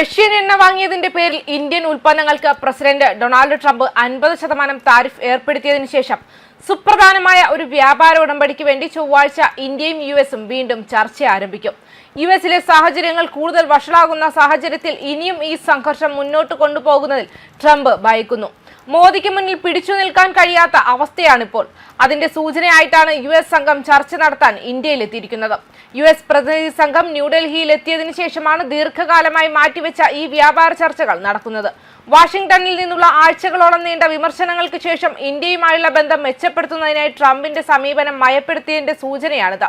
Russian എണ്ണ വാങ്ങിയതിന്റെ പേരിൽ Indian ഉൽപ്പന്നങ്ങൾക്ക് പ്രസിഡന്റ് ഡൊണാൾഡ് ട്രംപ് അൻപത് ശതമാനം താരിഫ് ഏർപ്പെടുത്തിയതിനു ശേഷം സുപ്രധാനമായ ഒരു വ്യാപാര ഉടമ്പടിക്ക് വേണ്ടി ചൊവ്വാഴ്ച ഇന്ത്യയും യു എസും വീണ്ടും ചർച്ച ആരംഭിക്കും. യു എസിലെ സാഹചര്യങ്ങൾ കൂടുതൽ വഷളാകുന്ന സാഹചര്യത്തിൽ ഇനിയും ഈ സംഘർഷം മുന്നോട്ട് കൊണ്ടുപോകുന്നതിൽ ട്രംപ് ഭയക്കുന്നു. മോദിക്ക് മുന്നിൽ പിടിച്ചു നിൽക്കാൻ കഴിയാത്ത അവസ്ഥയാണിപ്പോൾ. അതിന്റെ സൂചനയായിട്ടാണ് യു എസ് സംഘം ചർച്ച നടത്താൻ ഇന്ത്യയിലെത്തിയിരിക്കുന്നത് യു എസ് പ്രതിനിധി സംഘം ന്യൂഡൽഹിയിൽ എത്തിയതിനു ശേഷമാണ് ദീർഘകാലമായി മാറ്റിവെച്ച ഈ വ്യാപാര ചർച്ചകൾ നടക്കുന്നത്. വാഷിംഗ്ടണിൽ നിന്നുള്ള ആഴ്ചകളോളം നീണ്ട വിമർശനങ്ങൾക്ക് ശേഷം ഇന്ത്യയുമായുള്ള ബന്ധം മെച്ചപ്പെടുത്തുന്നതിനായി ട്രംപിന്റെ സമീപനം മയപ്പെടുത്തിയതിന്റെ സൂചനയാണിത്.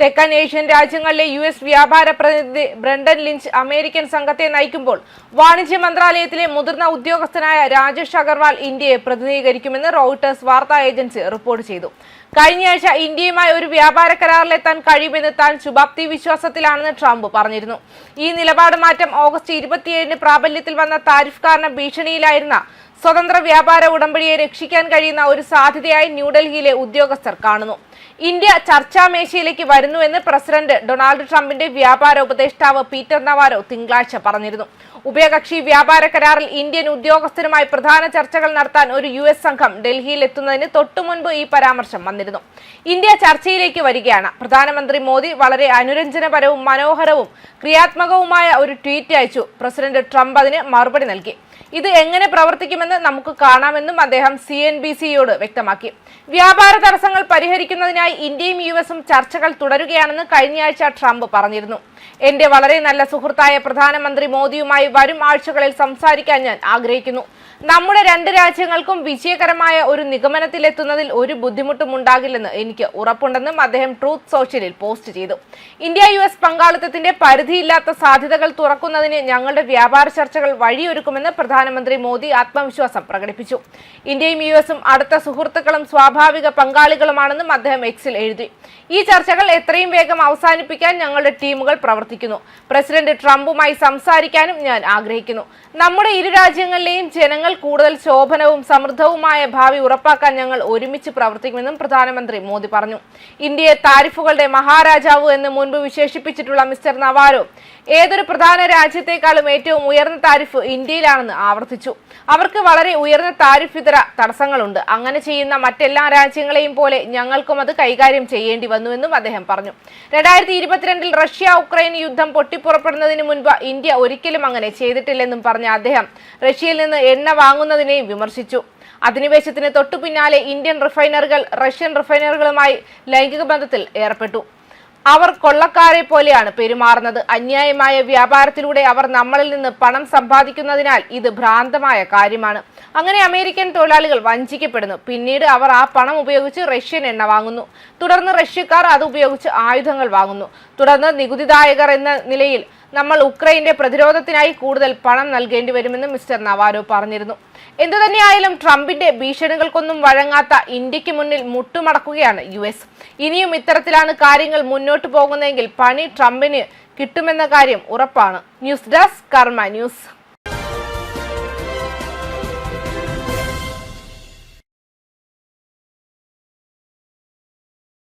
തെക്കൻ ഏഷ്യൻ രാജ്യങ്ങളിലെ യു എസ് വ്യാപാര പ്രതിനിധി ബ്രണ്ടൻ ലിഞ്ച് അമേരിക്കൻ സംഘത്തെ നയിക്കുമ്പോൾ വാണിജ്യ മന്ത്രാലയത്തിലെ മുതിർന്ന ഉദ്യോഗസ്ഥനായ രാജേഷ് അഗർവാൾ ഇന്ത്യയെ പ്രതിനിധീകരിക്കുമെന്ന് റോയിട്ടേഴ്സ് വാർത്താ ഏജൻസി റിപ്പോർട്ട് ചെയ്തു. കഴിഞ്ഞയാഴ്ച ഇന്ത്യയുമായി ഒരു വ്യാപാര കരാറിലെത്താൻ കഴിയുമെന്ന് താൻ ശുഭാപ്തി വിശ്വാസത്തിലാണെന്ന് ട്രംപ് പറഞ്ഞിരുന്നു. ഈ നിലപാട് മാറ്റം ഓഗസ്റ്റ് ഇരുപത്തിയേഴിന് പ്രാബല്യത്തിൽ വന്ന താരിഫ് കാരണം ഭീഷണിയിലായിരുന്ന സ്വതന്ത്ര വ്യാപാര ഉടമ്പടിയെ രക്ഷിക്കാൻ കഴിയുന്ന ഒരു സാധ്യതയായി ന്യൂഡൽഹിയിലെ ഉദ്യോഗസ്ഥർ കാണുന്നു. ഇന്ത്യ ചർച്ചാമേശയിലേക്ക് വരുന്നുവെന്ന് പ്രസിഡന്റ് ഡൊണാൾഡ് ട്രംപിന്റെ വ്യാപാര ഉപദേഷ്ടാവ് പീറ്റർ നവാരോ തിങ്കളാഴ്ച പറഞ്ഞിരുന്നു. ഉഭയകക്ഷി വ്യാപാര കരാറിൽ ഇന്ത്യൻ ഉദ്യോഗസ്ഥരുമായി പ്രധാന ചർച്ചകൾ നടത്താൻ ഒരു യു എസ് സംഘം ഡൽഹിയിൽ എത്തുന്നതിന് തൊട്ടുമുൻപ് ഈ പരാമർശം വന്നിരുന്നു. ഇന്ത്യ ചർച്ചയിലേക്ക് വരികയാണ്. പ്രധാനമന്ത്രി മോദി വളരെ അനുരഞ്ജനപരവും മനോഹരവും ക്രിയാത്മകവുമായ ഒരു ട്വീറ്റ് അയച്ചു. പ്രസിഡന്റ് ട്രംപ് അതിന് മറുപടി നൽകി. ഇത് എങ്ങനെ പ്രവർത്തിക്കുമെന്ന് നമുക്ക് കാണാമെന്നും അദ്ദേഹം സി എൻ ബി സിയോട് വ്യക്തമാക്കി. വ്യാപാര തടസ്സങ്ങൾ പരിഹരിക്കുന്നതിനായി ഇന്ത്യയും യു എസും ചർച്ചകൾ തുടരുകയാണെന്ന് കഴിഞ്ഞയാഴ്ച ട്രംപ് പറഞ്ഞിരുന്നു. എന്റെ വളരെ നല്ല സുഹൃത്തായ പ്രധാനമന്ത്രി മോദിയുമായി വരും ആഴ്ചകളിൽ സംസാരിക്കാൻ ഞാൻ ആഗ്രഹിക്കുന്നു. നമ്മുടെ രണ്ട് രാജ്യങ്ങൾക്കും വിജയകരമായ ഒരു നിഗമനത്തിലെത്തുന്നതിൽ ഒരു ബുദ്ധിമുട്ടും ഉണ്ടാകില്ലെന്ന് എനിക്ക് ഉറപ്പുണ്ടെന്നും അദ്ദേഹം ട്രൂത്ത് സോഷ്യലിൽ പോസ്റ്റ് ചെയ്തു. ഇന്ത്യ യു എസ് പങ്കാളിത്തത്തിന്റെ പരിധിയില്ലാത്ത സാധ്യതകൾ തുറക്കുന്നതിന് ഞങ്ങളുടെ വ്യാപാര ചർച്ചകൾ വഴിയൊരുക്കുമെന്ന് പ്രധാനമന്ത്രി മോദി ആത്മവിശ്വാസം പ്രകടിപ്പിച്ചു. ഇന്ത്യയും യു എസും അടുത്ത സുഹൃത്തുക്കളും സ്വാഭാവിക പങ്കാളികളുമാണെന്നും അദ്ദേഹം എക്സിൽ എഴുതി. ഈ ചർച്ചകൾ എത്രയും വേഗം അവസാനിപ്പിക്കാൻ ഞങ്ങളുടെ ടീമുകൾ പ്രവർത്തിക്കുന്നു. പ്രസിഡന്റ് ട്രംപുമായി സംസാരിക്കാനും ഞാൻ ആഗ്രഹിക്കുന്നു. നമ്മുടെ ഇരു രാജ്യങ്ങളിലെയും ജനങ്ങൾ കൂടുതൽ ശോഭനവും സമൃദ്ധവുമായ ഭാവി ഉറപ്പാക്കാൻ ഞങ്ങൾ ഒരുമിച്ച് പ്രവർത്തിക്കുമെന്നും പ്രധാനമന്ത്രി മോദി പറഞ്ഞു. ഇന്ത്യയെ താരിഫുകളുടെ മഹാരാജാവ് എന്ന് മുൻപ് വിശേഷിപ്പിച്ചിട്ടുള്ള മിസ്റ്റർ നവാരോ ഏതൊരു പ്രധാന രാജ്യത്തെക്കാളും ഏറ്റവും ഉയർന്ന താരിഫ് ഇന്ത്യയിലാണെന്ന് ആവർത്തിച്ചു. അവർക്ക് വളരെ ഉയർന്ന താരിഫ് ഇതര തടസ്സങ്ങളുണ്ട്. അങ്ങനെ ചെയ്യുന്ന മറ്റെല്ലാ രാജ്യങ്ങളെയും പോലെ ഞങ്ങൾക്കും അത് കൈകാര്യം ചെയ്യേണ്ടി വന്നുവെന്നും അദ്ദേഹം പറഞ്ഞു. രണ്ടായിരത്തി ഇരുപത്തിരണ്ടിൽ റഷ്യ ഉക്രൈൻ യുദ്ധം പൊട്ടിപ്പുറപ്പെടുന്നതിന് മുൻപ് ഇന്ത്യ ഒരിക്കലും അങ്ങനെ ചെയ്തിട്ടില്ലെന്നും പറഞ്ഞ അദ്ദേഹം റഷ്യയിൽ നിന്ന് എണ്ണ വാങ്ങുന്നതിനെയും വിമർശിച്ചു. അധിനിവേശത്തിന് തൊട്ടുപിന്നാലെ ഇന്ത്യൻ റിഫൈനറുകൾ റഷ്യൻ റിഫൈനറുകളുമായി ലൈംഗിക ബന്ധത്തിൽ ഏർപ്പെട്ടു. അവർ കൊള്ളക്കാരെ പോലെയാണ് പെരുമാറുന്നത്. അന്യായമായ വ്യാപാരത്തിലൂടെ അവർ നമ്മളിൽ നിന്ന് പണം സമ്പാദിക്കുന്നതിനാൽ ഇത് ഭ്രാന്തമായ കാര്യമാണ്. അങ്ങനെ അമേരിക്കൻ തൊഴിലാളികൾ വഞ്ചിക്കപ്പെടുന്നു. പിന്നീട് അവർ ആ പണം ഉപയോഗിച്ച് റഷ്യൻ എണ്ണ വാങ്ങുന്നു. തുടർന്ന് റഷ്യക്കാർ അത് ഉപയോഗിച്ച് ആയുധങ്ങൾ വാങ്ങുന്നു. തുടർന്ന് നികുതിദായകർ എന്ന നിലയിൽ നമ്മൾ ഉക്രൈന്റെ പ്രതിരോധത്തിനായി കൂടുതൽ പണം നൽകേണ്ടി വരുമെന്ന് മിസ്റ്റർ നവാരോ പറഞ്ഞിരുന്നു. എന്തുതന്നെയായാലും ട്രംപിന്റെ ഭീഷണികൾക്കൊന്നും വഴങ്ങാത്ത ഇന്ത്യയ്ക്ക് മുന്നിൽ മുട്ടുമടക്കുകയാണ് യു എസ്. ഇനിയും ഇത്തരത്തിലാണ് കാര്യങ്ങൾ മുന്നോട്ട് പോകുന്നതെങ്കിൽ പണി ട്രംപിന് കിട്ടുമെന്ന കാര്യം ഉറപ്പാണ്. News desk Karma news.